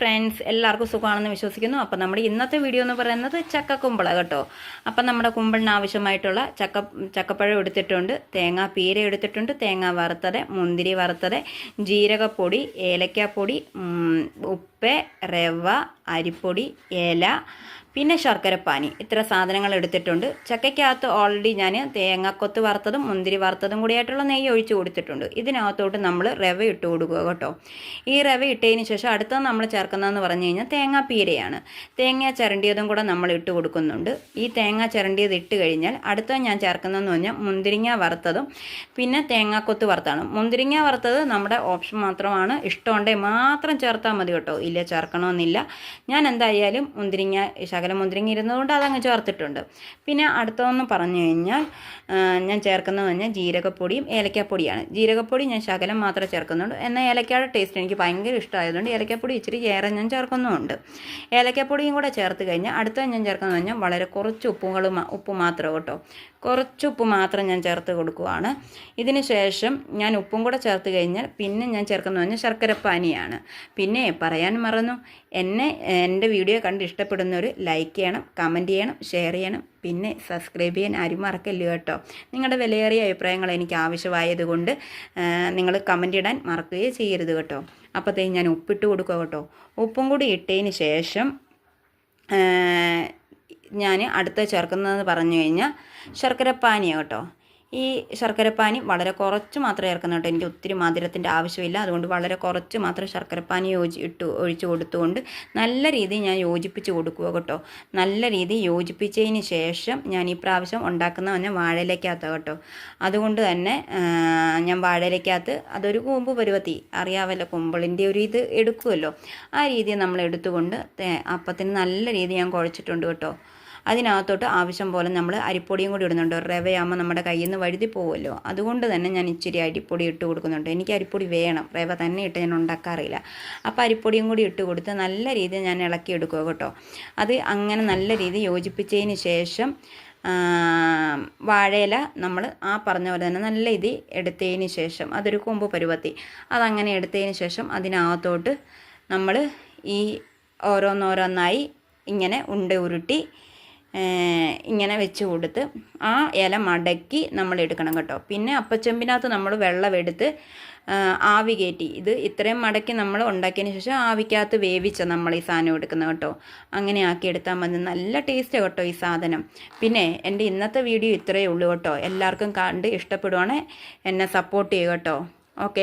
Friends എല്ലാവർക്കും സുഖമാണെന്ന് വിശ്വസിക്കുന്നു. അപ്പം നമ്മുടെ ഇന്നത്തെ വീഡിയോ എന്ന് പറയുന്നത് ചക്ക കുമ്പള കേട്ടോ. അപ്പം നമ്മുടെ കുമ്പളിന് ആവശ്യമായിട്ടുള്ള ചക്ക ചക്കപ്പഴം എടുത്തിട്ടുണ്ട്. തേങ്ങ പീര എടുത്തിട്ടുണ്ട്. തേങ്ങ വറുത്തത് മുന്തിരി വറുത്തത് ജീരകപ്പൊടി ഏലക്കാപ്പൊടി ഉപ്പ് റവ അരിപ്പൊടി ഏല പിന്നെ ശർക്കരപ്പാനി ഇത്ര സാധനങ്ങൾ എടുത്തിട്ടുണ്ട്. ചക്കയ്ക്കകത്ത് ഓൾറെഡി ഞാൻ തേങ്ങാക്കൊത്ത് വറുത്തതും മുന്തിരി വറുത്തതും കൂടിയായിട്ടുള്ള നെയ്യ് ഒഴിച്ച് കൊടുത്തിട്ടുണ്ട്. ഇതിനകത്തോട്ട് നമ്മൾ റവ ഇട്ട് കൊടുക്കുക കേട്ടോ. ഈ റവ ഇട്ടതിന് ശേഷം അടുത്തത് നമ്മൾ ചേർക്കുന്നതെന്ന് പറഞ്ഞു കഴിഞ്ഞാൽ തേങ്ങാ പീരയാണ് തേങ്ങ ചിരണ്ടിയതും കൂടെ നമ്മൾ ഇട്ട് കൊടുക്കുന്നുണ്ട്. ഈ തേങ്ങ ചിരണ്ടിയത് ഇട്ട് കഴിഞ്ഞാൽ അടുത്തത് ഞാൻ ചേർക്കുന്നതെന്ന് പറഞ്ഞാൽ മുന്തിരിങ്ങ വറുത്തതും പിന്നെ തേങ്ങാക്കൊത്ത് വറുത്താണ്. മുന്തിരിങ്ങ വറുത്തത് നമ്മുടെ ഓപ്ഷൻ മാത്രമാണ്. ഇഷ്ടമുണ്ടെങ്കിൽ മാത്രം ചേർത്താൽ മതി കേട്ടോ. ഇല്ല ചേർക്കണമെന്നില്ല. ഞാൻ എന്തായാലും മുന്തിരിങ്ങ ശകലം മുന്തിരിങ്ങ ഇരുന്നതുകൊണ്ട് അതങ്ങ് ചേർത്തിട്ടുണ്ട്. പിന്നെ അടുത്തതെന്ന് പറഞ്ഞു കഴിഞ്ഞാൽ ഞാൻ ചേർക്കുന്നത് പറഞ്ഞാൽ ജീരകപ്പൊടിയും ഏലക്കാപ്പൊടിയാണ്. ജീരകപ്പൊടി ഞാൻ ശകലം മാത്രം ചേർക്കുന്നുള്ളൂ. എന്നാൽ ഏലക്കയുടെ ടേസ്റ്റ് എനിക്ക് ഭയങ്കര ഇഷ്ടമായതുകൊണ്ട് ഏലക്കാപ്പൊടി ഇച്ചിരി ഏറെ ഞാൻ ചേർക്കുന്നുമുണ്ട്. ഏലക്കാപ്പൊടിയും കൂടെ ചേർത്ത് കഴിഞ്ഞാൽ അടുത്ത ഞാൻ ചേർക്കുന്നത് പറഞ്ഞാൽ വളരെ കുറച്ച് ഉപ്പുകൾ ഉപ്പ് മാത്രം കേട്ടോ. കുറച്ച് ഉപ്പ് മാത്രം ഞാൻ ചേർത്ത് കൊടുക്കുവാണ്. ഇതിന് ശേഷം ഞാൻ ഉപ്പും കൂടെ ചേർത്ത് കഴിഞ്ഞാൽ പിന്നെ ഞാൻ ചേർക്കുന്നത് പറഞ്ഞാൽ ശർക്കരപ്പാനിയാണ്. പിന്നെ പറയാൻ മറന്നു. എന്നെ എന്റെ വീഡിയോ കണ്ട് ഇഷ്ടപ്പെടുന്നവർ ലൈക്ക് ചെയ്യണം കമന്റ് ചെയ്യണം ഷെയർ ചെയ്യണം. പിന്നെ സബ്സ്ക്രൈബ് ചെയ്യാൻ ആരും മറക്കല്ലോ കേട്ടോ. നിങ്ങളുടെ വിലയേറിയ അഭിപ്രായങ്ങൾ എനിക്ക് ആവശ്യമായതുകൊണ്ട് നിങ്ങൾ കമന്റ് ഇടാൻ മറക്കുകയോ ചെയ്യരുത് കേട്ടോ. അപ്പോഴത്തേക്ക് ഞാൻ ഉപ്പിട്ട് കൊടുക്കുക കേട്ടോ. ഉപ്പും കൂടി ഇട്ടതിന് ശേഷം ഞാൻ അടുത്ത ചേർക്കുന്നതെന്ന് പറഞ്ഞു കഴിഞ്ഞാൽ ശർക്കരപ്പാനിയാണ് കേട്ടോ. ഈ ശർക്കരപ്പാനി വളരെ കുറച്ച് മാത്രമേ ചേർക്കുന്ന കേട്ടോ. എനിക്ക് ഒത്തിരി മധുരത്തിന്റെ ആവശ്യമില്ല. അതുകൊണ്ട് വളരെ കുറച്ച് മാത്രം ശർക്കരപ്പാനി യോജി ഇട്ട് ഒഴിച്ചു കൊടുത്തുകൊണ്ട് നല്ല രീതിയിൽ ഞാൻ യോജിപ്പിച്ച് കൊടുക്കുക കേട്ടോ. നല്ല രീതിയിൽ യോജിപ്പിച്ചതിന് ശേഷം ഞാൻ ഈ പ്രാവശ്യം ഉണ്ടാക്കുന്ന തന്നെ വാഴയിലേക്കകത്ത് കേട്ടോ. അതുകൊണ്ട് തന്നെ ഞാൻ വാഴയിലേക്കകത്ത് അതൊരു കൂമ്പ് പരുവത്തി. അറിയാമല്ലോ കുമ്പിളിന്റെ ഒരു ഇത് എടുക്കുമല്ലോ. ആ രീതിയിൽ നമ്മൾ എടുത്തുകൊണ്ട് അപ്പത്തിന് നല്ല രീതി ഞാൻ കുഴച്ചിട്ടുണ്ട് കേട്ടോ. അതിനകത്തോട്ട് ആവശ്യം പോലെ നമ്മൾ അരിപ്പൊടിയും കൂടി ഇടുന്നുണ്ട്. റവയാകുമ്പോൾ നമ്മുടെ കയ്യിൽ നിന്ന് വഴുതി പോകുമല്ലോ അതുകൊണ്ട് തന്നെ ഞാൻ ഇച്ചിരി അരിപ്പൊടി ഇട്ട് കൊടുക്കുന്നുണ്ട്. എനിക്ക് അരിപ്പൊടി വേണം. റവ തന്നെ ഇട്ട് ഞാൻ ഉണ്ടാക്കാറില്ല. അപ്പോൾ അരിപ്പൊടിയും കൂടി ഇട്ട് കൊടുത്ത് നല്ല രീതിയിൽ ഞാൻ ഇളക്കി എടുക്കുക കേട്ടോ. അത് അങ്ങനെ നല്ല രീതിയിൽ യോജിപ്പിച്ചതിന് ശേഷം വാഴയില നമ്മൾ ആ പറഞ്ഞ പോലെ തന്നെ നല്ല ഇത് എടുത്തതിന് ശേഷം അതൊരു കൊമ്പ് പരുവത്തി. അതങ്ങനെ എടുത്തതിന് ശേഷം അതിനകത്തോട്ട് നമ്മൾ ഈ ഓരോന്നോരോന്നായി ഇങ്ങനെ ഉണ്ട ഉരുട്ടി ഇങ്ങനെ വെച്ച് കൊടുത്ത് ആ ഇല മടക്കി നമ്മൾ എടുക്കണം കേട്ടോ. പിന്നെ അപ്പച്ചെമ്പിനകത്ത് നമ്മൾ വെള്ളം എടുത്ത് ആവി കയറ്റി. ഇത് ഇത്രയും മടക്കി നമ്മൾ ഉണ്ടാക്കിയതിന് ശേഷം ആവിക്കകത്ത് വേവിച്ച നമ്മൾ ഈ സാധനം എടുക്കുന്നത് കേട്ടോ. അങ്ങനെ ആക്കി എടുത്താൽ മതി. നല്ല ടേസ്റ്റ് കേട്ടോ ഈ സാധനം. പിന്നെ എന്റെ ഇന്നത്തെ വീഡിയോ ഇത്രയേ ഉള്ളൂ കേട്ടോ. എല്ലാവർക്കും കണ്ട് ഇഷ്ടപ്പെടുവാണെ. എന്നെ സപ്പോർട്ട് ചെയ്യുക കേട്ടോ. ഓക്കെ